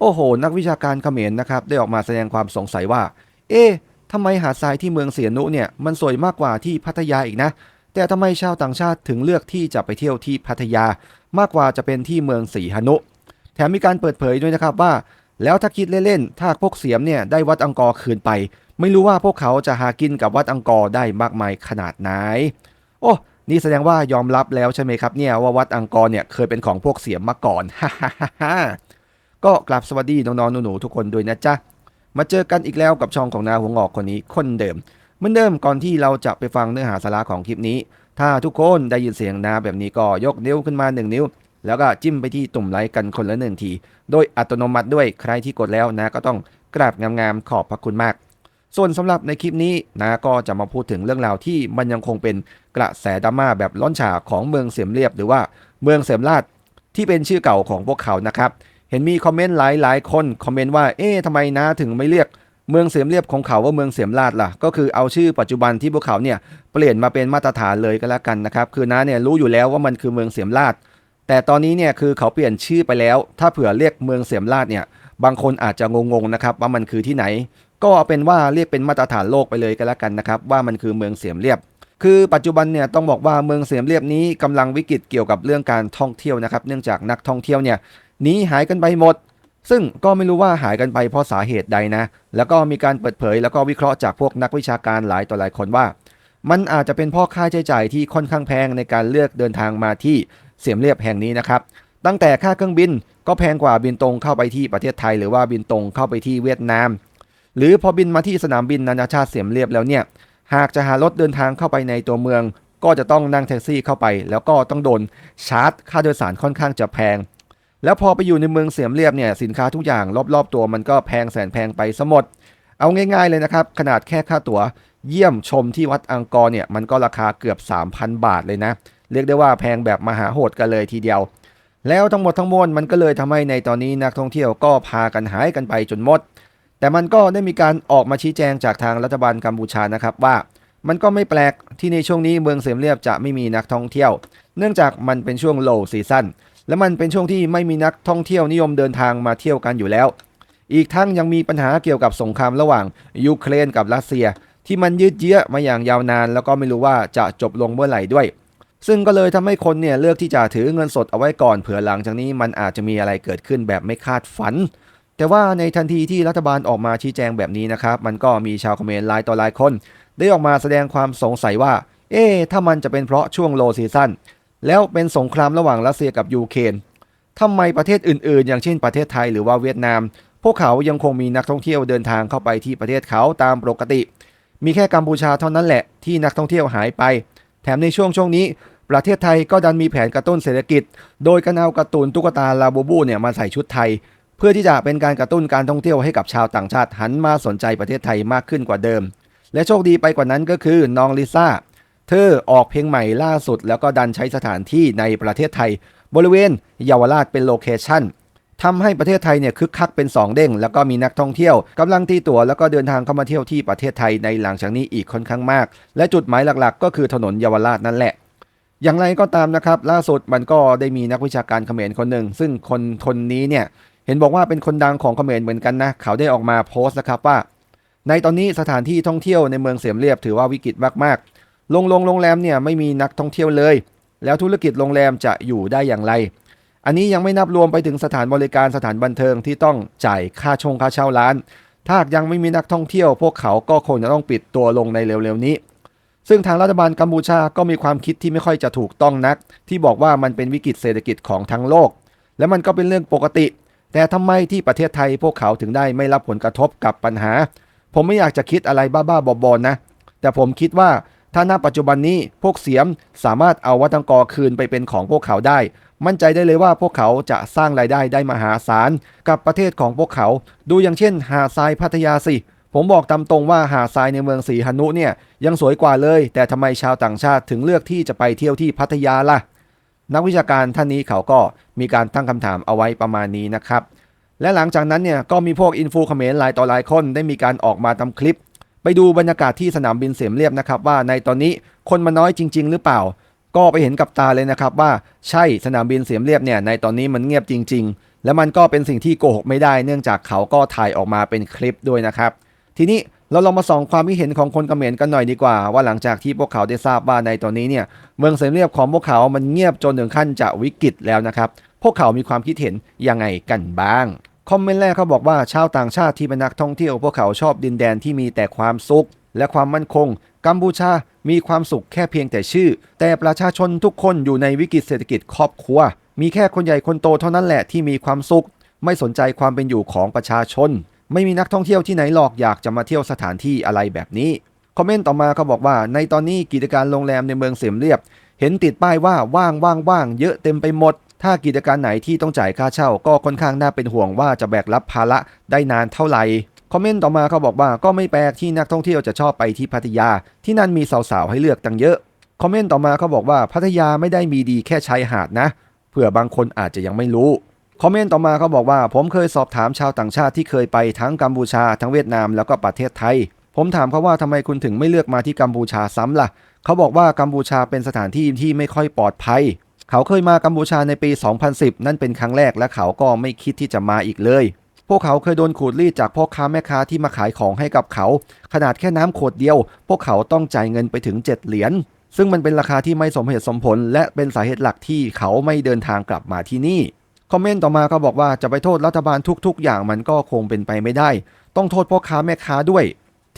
โอ้โห นักวิชาการเขมรนะครับได้ออกมาแสดงความสงสัยว่า เอ๊ะทำไมหาดทรายที่เมืองเสียนุเนี่ยมันสวยมากกว่าที่พัทยาอีกนะ แต่ทำไมชาวต่างชาติถึงเลือกที่จะไปเที่ยวที่พัทยา มากกว่าจะเป็นที่เมืองสีหนุ แถมมีการเปิดเผยด้วยนะครับว่า แล้วถ้าคิดเล่นๆถ้าพวกเสียมเนี่ยได้วัดอังกอร์คืนไป ไม่รู้ว่าพวกเขาจะหากินกับวัดอังกอร์ได้มากมายขนาดไหน โอ้นี่แสดงว่ายอมรับแล้วใช่ไหมครับเนี่ยว่าวัดอังกอร์เนี่ยเคยเป็นของพวกเสียมมาก่อนฮ่าฮ่าฮ่าฮ่า ก็กลับสวัสดีน้องๆหนูๆทุกคนด้วยนะจ๊ะ มาเจอกันอีกแล้วกับช่องของนาหัวงอกคนนี้คนเดิม เหมือนเดิมก่อนที่เราจะไปฟังเนื้อหาสาระของคลิปนี้ ถ้าทุกคนได้ยินเสียงนาแบบนี้ก็ยกนิ้วขึ้นมา 1 นิ้ว แล้วก็จิ้มไปที่ตุ่มไลค์กันคนละหนึ่งที โดยอัตโนมัติด้วยใครที่กดแล้วนะก็ต้องกราบงามๆขอบพระคุณมาก ส่วนสำหรับในคลิปนี้นะก็จะมาพูดถึงเรื่องราวที่มันยังคงเป็นกระแสดราม่าแบบล้นฉาของเมืองเสียมเรียบ หรือว่าเมืองเสียมราชที่เป็นชื่อเก่าของพวกเขานะครับ เห็นมีคอมเมนต์หลายๆ คนคอมเมนต์ว่าเอ๊ะทำไมนะถึงไม่เรียกเมืองเสียมเรียบของเขาว่าเมืองเสียมราชล่ะ ก็คือเอาชื่อปัจจุบันที่พวกเขาเนี่ยเปลี่ยนมาเป็นมาตรฐานเลยก็แล้วกันนะครับ คือน้าเนี่ยรู้อยู่แล้วว่ามันคือเมืองเสียมราช แต่ตอนนี้เนี่ยคือเขาเปลี่ยนชื่อไปแล้ว ถ้าเผื่อเรียกเมืองเสียมราชเนี่ย บางคนอาจจะงงๆนะครับว่ามันคือที่ไหน ก็เอาเป็นว่าเรียกเป็นมาตรฐานโลกไปเลยก็แล้วกันนะครับว่ามันคือเมืองเสียมเรียบ คือปัจจุบันเนี่ยต้องบอกว่าเมืองเสียมเรียบนี้กำลังวิกฤตเกี่ยวกับเรื่องการท่องเที่ยวนะครับ เนื่องจากนักท่องเที่ยวเนี่ย หนีหายกันไปหมด ซึ่งก็ไม่รู้ว่าหายกันไปเพราะสาเหตุใดนะ แล้วก็มีการเปิดเผยแล้วก็วิเคราะห์จากพวกนักวิชาการหลายต่อหลายคนว่า มันอาจจะเป็นเพ่อค่าใช้จ่ายที่ค่อนข้างแพงในการเลือกเดินทางมาที่เสียมเรียบแห่งนี้นะครับ ตั้งแต่ค่าเครื่องบินก็แพงกว่าบินตรงเข้าไปที่ประเทศไทย หรือว่าบินตรงเข้าไปที่เวียดนาม หรือพอบินมาที่สนามบินนานาชาติเสียมเรียบแล้วเนี่ย หากจะหารถเดินทางเข้าไปในตัวเมือง ก็จะต้องนั่งแท็กซี่เข้าไป แล้วก็ต้องโดนชาร์จค่าโดยสารค่อนข้างจะแพง แล้วพอไปอยู่ในเมืองเสียมเรียบเนี่ยสินค้าทุกอย่างรอบๆ ตัวมันก็แพงแสนแพงไปสมด เอาง่าย ๆเลยนะครับ ขนาดแค่ค่าตั๋วเยี่ยมชมที่วัดอังกอร์เนี่ยมันก็ราคาเกือบ 3,000 บาทเลยนะ เรียกได้ว่าแพงแบบมหาโหดกันเลยทีเดียว แล้วทั้งหมดทั้งมวลมันก็เลยทำให้ในตอนนี้นักท่องเที่ยวก็พากันหายกันไปจนหมด แต่มันก็ได้มีการออกมาชี้แจงจากทางรัฐบาลกัมพูชานะครับว่า มันก็ไม่แปลกที่ในช่วงนี้เมืองเสียมเรียบจะไม่มีนักท่องเที่ยว เนื่องจากมันเป็นช่วง low season และมันเป็นช่วงที่ไม่มีนักท่องเที่ยวนิยมเดินทางมาเที่ยวกันอยู่แล้ว อีกทั้งยังมีปัญหาเกี่ยวกับสงครามระหว่างยูเครนกับรัสเซีย ที่มันยืดเยื้อมาอย่างยาวนาน แล้วก็ไม่รู้ว่าจะจบลงเมื่อไหร่ด้วย ซึ่งก็เลยทำให้คนเนี่ยเลือกที่จะถือเงินสดเอาไว้ก่อนเผื่อหลังจากนี้มันอาจจะมีอะไรเกิดขึ้นแบบไม่คาดฝัน แต่ว่าในทันทีที่รัฐบาลออกมาชี้แจงแบบนี้นะครับมันก็มีชาวคอมเมนต์หลายต่อหลายคน ได้ออกมาแสดงความสงสัยว่า เอ๊ะถ้ามันจะเป็นเพราะช่วงโลซีซั่น แล้วเป็นสงครามระหว่างรัสเซียกับยูเครนทำไมประเทศอื่นๆ อย่างเช่นประเทศไทยหรือว่าเวียดนาม พวกเขายังคงมีนักท่องเที่ยวเดินทางเข้าไปที่ประเทศเขาตามปกติ มีแค่กัมพูชาเท่านั้นแหละที่นักท่องเที่ยวหายไป แถมในช่วงช่วงนี้ ประเทศไทยก็ดันมีแผนกระตุ้นเศรษฐกิจ โดยการเอาการ์ตูนตุ๊กตาลาบูบูเนี่ยมาใส่ชุดไทย เพื่อที่จะเป็นการกระตุ้นการท่องเที่ยวให้กับชาวต่างชาติหันมาสนใจประเทศไทยมากขึ้นกว่าเดิม และโชคดีไปกว่านั้นก็คือน้องลิซ่า เธอออกเพลงใหม่ล่าสุด แล้วก็ดันใช้สถานที่ในประเทศไทย บริเวณเยาวราชเป็นโลเคชั่นทำให้ประเทศไทยเนี่ยคึกคักเป็น 2 เด้ง แล้วก็มีนักท่องเที่ยวกำลังตีตั๋วแล้วก็เดินทางเข้ามาเที่ยวที่ประเทศไทยในหลังจากนี้อีกค่อนข้างมาก และจุดหมายหลักๆ ก็คือถนนเยาวราชนั่นแหละ อย่างไรก็ตามนะครับ ล่าสุดมันก็ได้มีนักวิชาการเขมรคนหนึ่ง ซึ่งคนคนนี้เนี่ยเห็นบอกว่าเป็นคนดังของเขมรเหมือนกันนะเขาได้ออกมาโพสต์นะครับว่า ในตอนนี้สถานที่ท่องเที่ยวในเมืองเสียมเรียบถือว่าวิกฤตมากๆ โรงโรงโรงแรมเนี่ยไม่มีนักท่องเที่ยวเลย แล้วธุรกิจโรงแรมจะอยู่ได้อย่างไร อันนี้ยังไม่นับรวมไปถึงสถานบริการสถานบันเทิงที่ต้องจ่ายค่าชงค่าเช่าร้าน ถ้ายังไม่มีนักท่องเที่ยว พวกเขาก็คงจะต้องปิดตัวลงในเร็วๆนี้ ซึ่งทางรัฐบาลกัมพูชาก็มีความคิดที่ไม่ค่อยจะถูกต้องนัก ที่บอกว่ามันเป็นวิกฤตเศรษฐกิจของทั้งโลก และมันก็เป็นเรื่องปกติ แต่ทำไมที่ประเทศไทยพวกเขาถึงได้ไม่รับผลกระทบกับปัญหา ผมไม่อยากจะคิดอะไรบ้าๆบอๆนะ แต่ผมคิดว่า ถ้าณปัจจุบันนี้พวกเสียมสามารถเอาวัตังกอคืนไปเป็นของพวกเขาได้ มั่นใจได้เลยว่าพวกเขาจะสร้างรายได้ได้มหาศาล กับประเทศของพวกเขา ดูอย่างเช่น หาดทรายพัทยาสิ ผมบอกตามตรงว่าหาดทรายในเมืองสีหนุเนี่ยยังสวยกว่าเลย แต่ทำไมชาวต่างชาติถึงเลือกที่จะไปเที่ยวที่พัทยาล่ะ นักวิชาการท่านนี้เขาก็มีการตั้งคำถามเอาไว้ประมาณนี้นะครับและหลังจากนั้นเนี่ยก็มีพวกอินฟูเขมรหลายต่อหลายคนได้มีการออกมาทำคลิป ไปดูบรรยากาศที่สนามบินเสียมเรียบนะครับว่าในตอนนี้คนมาน้อยจริง ๆ หรือเปล่า ก็ไปเห็นกับตาเลยนะครับว่าใช่สนามบินเสียมเรียบเนี่ยในตอนนี้มันเงียบจริง ๆ และมันก็เป็นสิ่งที่โกหกไม่ได้เนื่องจากเขาก็ถ่ายออกมาเป็นคลิปด้วยนะครับ ทีนี้เราลองมาส่องความคิดเห็นของคนเขมรกันหน่อยดีกว่า ว่าหลังจากที่พวกเขาได้ทราบว่าในตอนนี้เนี่ยเมืองเสียมเรียบของพวกเขามันเงียบจนถึงขั้นจะวิกฤตแล้วนะครับ พวกเขามีความคิดเห็นยังไงกันบ้าง คอมเมนต์แรกเขาบอกว่าชาวต่างชาติที่เป็นนักท่องเที่ยวพวกเขาชอบดินแดนที่มีแต่ความสุข และความมั่นคง กัมพูชามีความสุขแค่เพียงแต่ชื่อ แต่ประชาชนทุกคนอยู่ในวิกฤตเศรษฐกิจครอบครัว มีแค่คนใหญ่คนโตเท่านั้นแหละที่มีความสุข ไม่สนใจความเป็นอยู่ของประชาชน ไม่มีนักท่องเที่ยวที่ไหนหรอกอยากจะมาเที่ยวสถานที่อะไรแบบนี้คอมเมนต์ต่อมาเขาบอกว่า ในตอนนี้กิจการโรงแรมในเมืองเสียมเรียบ เห็นติดป้ายว่าว่างว่างว่างเยอะเต็มไปหมด ถ้ากิจการไหนที่ต้องจ่ายค่าเช่า ก็ค่อนข้างน่าเป็นห่วงว่าจะแบกรับภาระได้นานเท่าไหร่คอมเมนต์ต่อมาเขาบอกว่าก็ไม่แปลกที่นักท่องเที่ยวจะชอบไปที่พัทยา ที่นั่นมีสาวๆให้เลือกตั้งเยอะคอมเมนต์ต่อมาเขาบอกว่าพัทยาไม่ได้มีดีแค่ชายหาดนะเผื่อบางคนอาจจะยังไม่รู้คอมเมนต์ต่อมาเขาบอกว่า ผมเคยสอบถามชาวต่างชาติที่เคยไปทั้งกัมพูชาทั้งเวียดนามแล้วก็ประเทศไทย ผมถามเขาว่าทำไมคุณถึงไม่เลือกมาที่กัมพูชาซ้ำล่ะ เขาบอกว่ากัมพูชาเป็นสถานที่ที่ไม่ค่อยปลอดภัย เขาเคยมากัมพูชาในปี 2010 นั่นเป็นครั้งแรกและเขาก็ไม่คิดที่จะมาอีกเลย พวกเขาเคยโดนขูดรีดจากพ่อค้าแม่ค้าที่มาขายของให้กับเขา ขนาดแค่น้ำขวดเดียว พวกเขาต้องจ่ายเงินไปถึง 7 เหรียญ ซึ่งมันเป็นราคาที่ไม่สมเหตุสมผล และเป็นสาเหตุหลักที่เขาไม่เดินทางกลับมาที่นี่ คอมเมนต์ต่อมาเขาบอกว่าจะไปโทษรัฐบาลทุก ๆ อย่างมันก็คงเป็นไปไม่ได้ ต้องโทษพ่อค้าแม่ค้าด้วย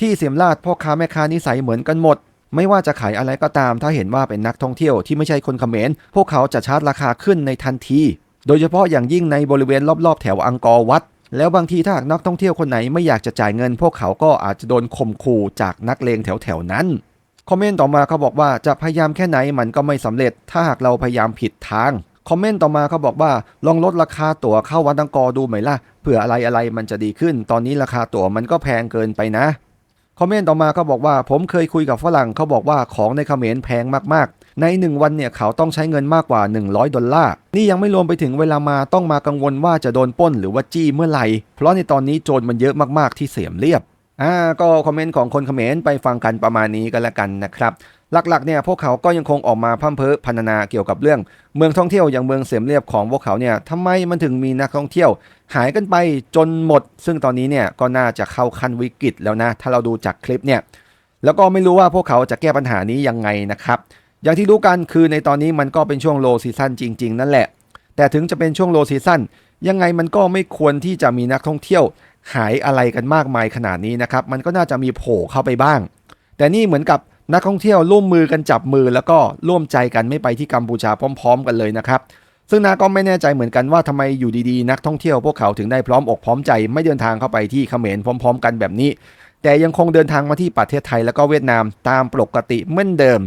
ที่เสียมราชพ่อค้าแม่ค้านิสัยเหมือนกันหมด ไม่ว่าจะขายอะไรก็ตามถ้าเห็นว่าเป็นนักท่องเที่ยวที่ไม่ใช่คนเขมรพวกเขาจะชาร์จราคาขึ้นในทันที โดยเฉพาะอย่างยิ่งในบริเวณรอบๆ แถวอังกอร์วัด แล้วบางทีถ้าหากนักท่องเที่ยวคนไหนไม่อยากจะจ่ายเงิน พวกเขาก็อาจจะโดนข่มขู่จากนักเลงแถวๆนั้นคอมเมนต์ต่อมาเขาบอกว่าจะพยายามแค่ไหนมันก็ไม่สำเร็จ ถ้าหากเราพยายามผิดทางคอมเมนต์ต่อมาเขาบอกว่าลองลดราคาตั๋วเข้าวัดอังกอร์ดูไหมล่ะเผื่ออะไรอะไรมันจะดีขึ้น ตอนนี้ราคาตั๋วมันก็แพงเกินไปนะ อมเมนต์ต่อมาเขาบอกว่า ผมเคยคุยกับฝรั่งเขาบอกว่าของในเขมรแพงมากๆ ใน 1 วันเนี่ยเขาต้องใช้เงินมากกว่า 100 ดอลลาร์ นี่ยังไม่รวมไปถึงเวลามาต้องมากังวลว่าจะโดนป้นหรือว่าจี้เมื่อไหร่ เพราะในตอนนี้โจรมันเยอะมากๆที่เสียมเรียบ อ่าก็คอมเมนต์ของคนเขมรไปฟังกันประมาณนี้กันแล้วกันนะครับหลักๆเนี่ยพวกเขาก็ยังคงออกมาพร่ำเพ้อพรรณนาเกี่ยวกับเรื่อง เมืองท่องเที่ยวอย่างเมืองเสียมเรียบของพวกเขาเนี่ยทำไมมันถึงมีนักท่องเที่ยว หายกันไปจนหมด ซึ่งตอนนี้เนี่ยก็น่าจะเข้าขั้นวิกฤตแล้วนะ ถ้าเราดูจากคลิปเนี่ยแล้วก็ไม่รู้ว่าพวกเขาจะแก้ปัญหานี้ยังไงนะครับ อย่างที่รู้กันคือในตอนนี้มันก็เป็นช่วงโลซีซั่นจริง ๆ นั่นแหละ แต่ถึงจะเป็นช่วงโลซีซั่นยังไงมันก็ไม่ควรที่จะมีนักท่องเที่ยว หายอะไรกันมากมายขนาดนี้นะครับ มันก็น่าจะมีโผล่เข้าไปบ้าง แต่นี่เหมือนกับนักท่องเที่ยวร่วมมือกันจับมือ แล้วก็ร่วมใจกันไม่ไปที่กัมพูชาพร้อม ๆ กันเลยนะครับ ซึ่งนาก็ไม่แน่ใจเหมือนกันว่าทำไมอยู่ดีๆ นักท่องเที่ยวพวกเขาถึงได้พร้อมอกพร้อมใจไม่เดินทางเข้าไปที่เขมรพร้อม ๆ กันแบบนี้ แต่ยังคงเดินทางมาที่ประเทศไทยแล้วก็เวียดนามตามปกติเหมือนเดิม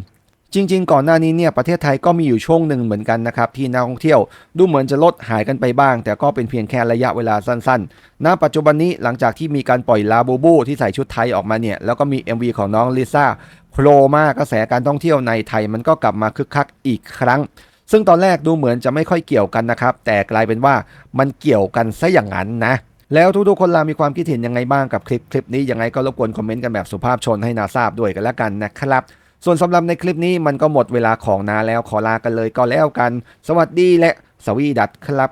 จริง ๆ ก่อนหน้านี้เนี่ยประเทศไทยก็มีอยู่ช่วงหนึ่งเหมือนกันนะครับที่นักท่องเที่ยวดูเหมือนจะลดหายกันไปบ้าง แต่ก็เป็นเพียงแค่ระยะเวลาสั้นๆ ณ ปัจจุบันนี้หลังจากที่มีการปล่อยลาบูบูที่ใส่ชุดไทยออกมาเนี่ยแล้วก็มี MV ของน้องลิซ่าโผล่มากระแสการท่องเที่ยวในไทยมันก็กลับมาคึกคักอีกครั้ง ซึ่งตอนแรกดูเหมือนจะไม่ค่อยเกี่ยวกันนะครับแต่กลายเป็นว่ามันเกี่ยวกันซะอย่างนั้นนะแล้วทุกๆคนลามีความคิดเห็นยังไงบ้างกับคลิปคลิปนี้ยังไงก็รบกวนคอมเมนต์กันแบบสุภาพชนให้นาทราบด้วยกันแล้วกันนะครับ ส่วนสำหรับในคลิปนี้มันก็หมดเวลาของนาแล้วขอลากันเลยก็แล้วกัน สวัสดีและสวีดัตครับ